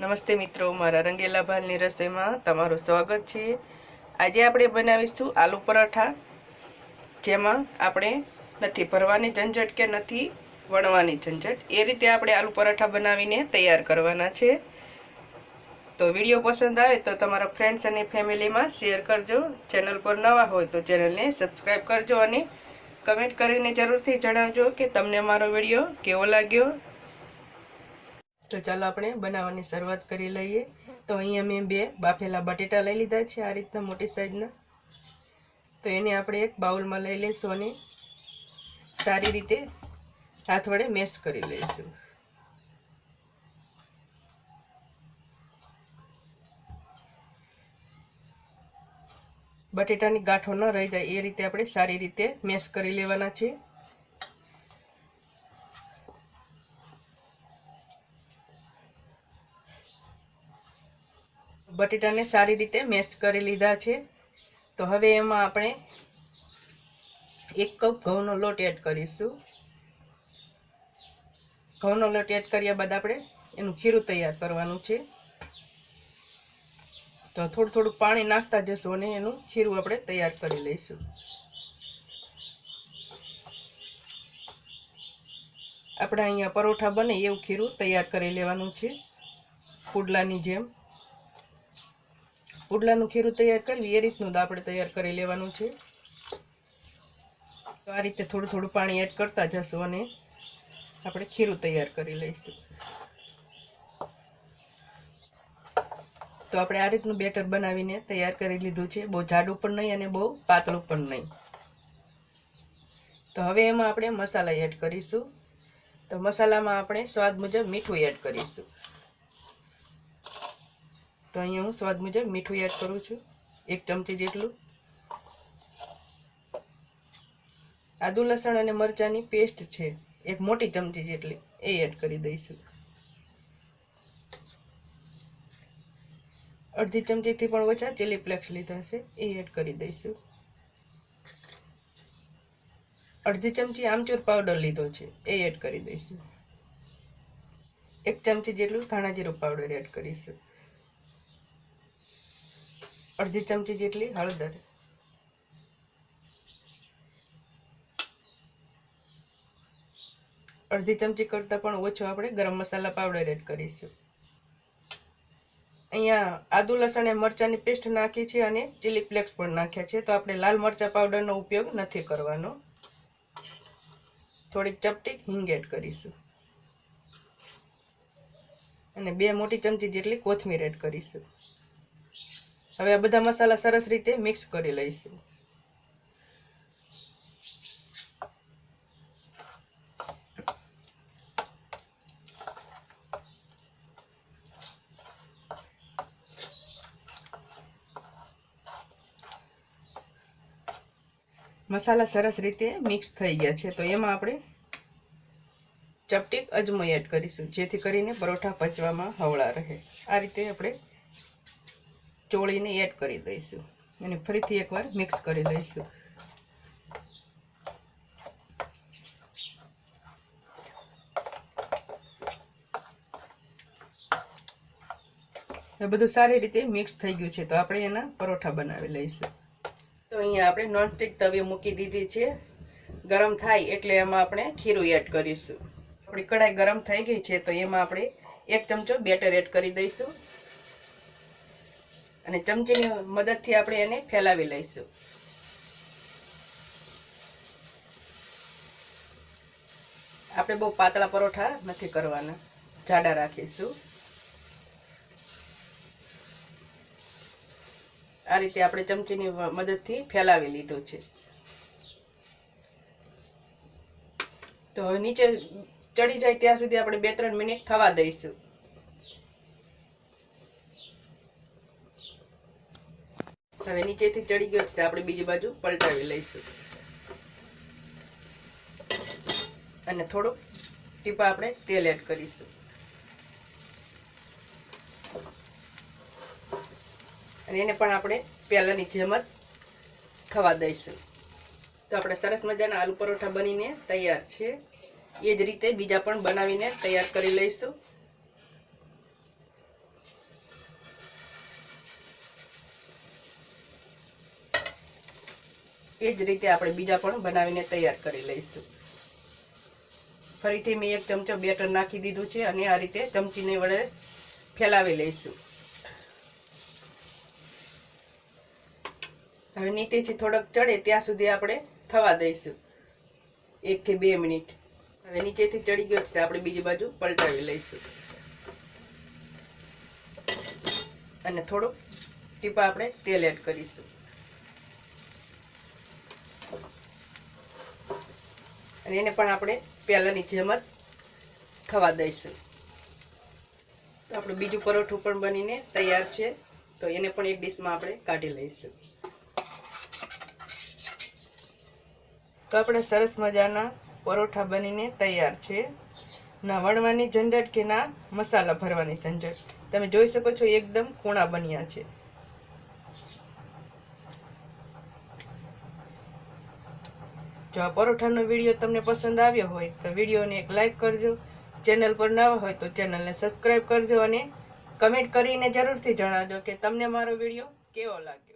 નમસ્તે મિત્રો, મારા રંગેલા ભાલની રસોઈમાં તમારું સ્વાગત છે. આજે આપણે બનાવીશું આલુ પરાઠા, જેમાં આપણે નથી ભરવાની ઝંઝટ કે નથી વણવાની ઝંઝટ, એ રીતે આપણે આલુ પરાઠા બનાવીને તૈયાર કરવાના છે. તો વીડિયો પસંદ આવે તો તમારા ફ્રેન્ડ્સ અને ફેમિલીમાં શેર કરજો. ચેનલ પર નવા હોય તો ચેનલને સબસ્ક્રાઈબ કરજો અને કમેન્ટ કરીને જરૂરથી જણાવજો કે તમને મારો વીડિયો કેવો લાગ્યો. તો ચાલો આપણે બનાવવાની શરૂઆત કરી લઈએ. તો અહીંયા મેં બે બાફેલા બટેટા લઈ લીધા છે આ રીતના મોટી સાઈઝના. તો એને આપણે એક બાઉલમાં લઈ લઈશું અને સારી રીતે હાથ વડે મેશ કરી લઈશું. બટેટાની ગાંઠો ન રહી જાય, એ રીતે આપણે સારી રીતે મેશ કરી લેવાના છે. બટેટાને સારી રીતે મેશ કરી લીધા છે. તો હવે એમાં આપણે એક કપ ઘઉંનો લોટ એડ કરીશું. ઘઉંનો લોટ એડ કર્યા બાદ આપણે એનું ખીરું તૈયાર કરવાનું છે. તો થોડું થોડું પાણી નાખતા જશું અને એનું ખીરું આપણે તૈયાર કરી લઈશું. આપણે અહીંયા પરોઠા બને એવું ખીરું તૈયાર કરી લેવાનું છે. પુડલાની જેમ. પુડલાનું ખીરું તૈયાર કરવી, એ રીતનું આપણે તૈયાર કરી લેવાનું છે. તો આ રીતે થોડું થોડું પાણી એડ કરતા જશું અને આપણે ખીરું તૈયાર કરી લઈશું. તો આપણે આ રીતનું બેટર બનાવીને તૈયાર કરી લીધું છે. બહુ જાડું પણ નહીં અને બહુ પાતળું પણ નહીં. તો હવે એમાં આપણે મસાલા એડ કરીશું. તો મસાલામાં આપણે સ્વાદ મુજબ મીઠું એડ કરીશું. તો અહીંયા હું સ્વાદ મુજબ મીઠું એડ કરું છું. એક ચમચી જેટલું. આદુ, લસણ અને મરચાંની પેસ્ટ છે. એક મોટી ચમચી જેટલી. એ એડ કરી દઈશું. અડધી ચમચીથી પણ ઓછા ચીલી ફ્લેક્સ લીધા છે. એ એડ કરી દઈશું. અડધી ચમચી આમચૂર પાવડર લીધો છે. એ એડ કરી દઈશું. એક ચમચી જેટલું ધાણા જીરું પાવડર એડ કરીશું. અડધી ચમચી જેટલી હળદર. અડધી ચમચી કરતાં પણ ઓછો આપણે ગરમ મસાલા પાવડર એડ કરીશું. અહીંયા આદુ, લસણ મરચાંની પેસ્ટ નાખી છે અને ચીલી ફ્લેક્સ પણ નાખ્યા છે. તો આપણે લાલ મરચાં પાવડરનો ઉપયોગ નથી કરવાનો. થોડીક ચપટી હિંગ એડ કરીશું. અને બે મોટી ચમચી જેટલી કોથમીર એડ કરીશું. હવે આ બધા મસાલા સરસ રીતે મિક્સ કરી લઈશું. મસાલા સરસ રીતે મિક્સ થઈ ગયા છે. તો એમાં આપણે ચપટી અજમો એડ કરીશું, જેથી કરીને પરોઠા પચવામાં હવળા રહે. આ રીતે આપણે ચોળીને એડ કરી દઈશું. અને ફરીથી એકવાર મિક્સ કરી લઈશું એ બધું સારી રીતે મિક્સ થઈ ગયું છે, તો આપણે એના પરોઠા બનાવી લઈશું. તો અહીંયા આપણે નોનસ્ટિક તવી મૂકી દીધી છે. ગરમ થાય એટલે એમાં આપણે ખીરું એડ કરીશું. આપણી કઢાઈ ગરમ થઈ ગઈ છે, તો એમાં આપણે એક ચમચો બેટર એડ કરી દઈશું. અને ચમચીની મદદથી આપણે એને ફેલાવી લઈશું. આપણે બહુ પાતળા પરોઠા નથી કરવાના. જાડા રાખીશું. આ રીતે આપણે ચમચીની મદદથી ફેલાવી લીધું છે. તો નીચે ચડી જાય ત્યાં સુધી આપણે બે ત્રણ મિનિટ થવા દઈશું. હવે નીચેથી ચડી ગયો છે આપણે બીજી બાજુ પલટાવી લઈશું. અને થોડુંક ટીપા આપણે તેલ એડ કરીશું. અને એને પણ આપણે પહેલાંની જેમ જ થવા દઈશું. તો આપણે સરસ મજાના આલુ પરોઠા બનીને તૈયાર છે. એ જ રીતે બીજા પણ બનાવીને તૈયાર કરી લઈશું. એ જ રીતે આપણે બીજા પણ બનાવીને તૈયાર કરી લઈશું. ફરીથી મેં એક ચમચો બેટર નાખી દીધું છે અને આ રીતે ચમચીને વડે ફેલાવી લઈશું. હવે નીચેથી થોડોક ચડે ત્યાં સુધી આપણે થવા દઈશું. એકથી બે મિનિટ. હવે નીચેથી ચડી ગયો છે આપણે બીજી બાજુ પલટાવી લઈશું. અને થોડુંક ટીપા આપણે તેલ એડ કરીશું. અને એને પણ આપણે પહેલાંની જેમ જ થવા દઈશું. તો આપણું બીજું પરોઠું પણ બનીને તૈયાર છે. તો એને પણ એક ડીશમાં આપણે કાઢી લઈશું. તો આપણે સરસ મજાના પરોઠા બનીને તૈયાર છે. ના વણવાની ઝંઝટ કે ના મસાલા ભરવાની ઝંઝટ? તમે જોઈ શકો છો, એકદમ કૂણા બન્યા છે. જો આ પરોઠાનો વીડિયો તમને પસંદ આવ્યો હોય તો વિડીયોને એક લાઈક કરજો. ચેનલ પર નવા હોય તો ચેનલને સબસ્ક્રાઈબ કરજો અને કમેન્ટ કરીને જરૂરથી જણાવજો કે તમને મારો વીડિયો કેવો લાગ્યો.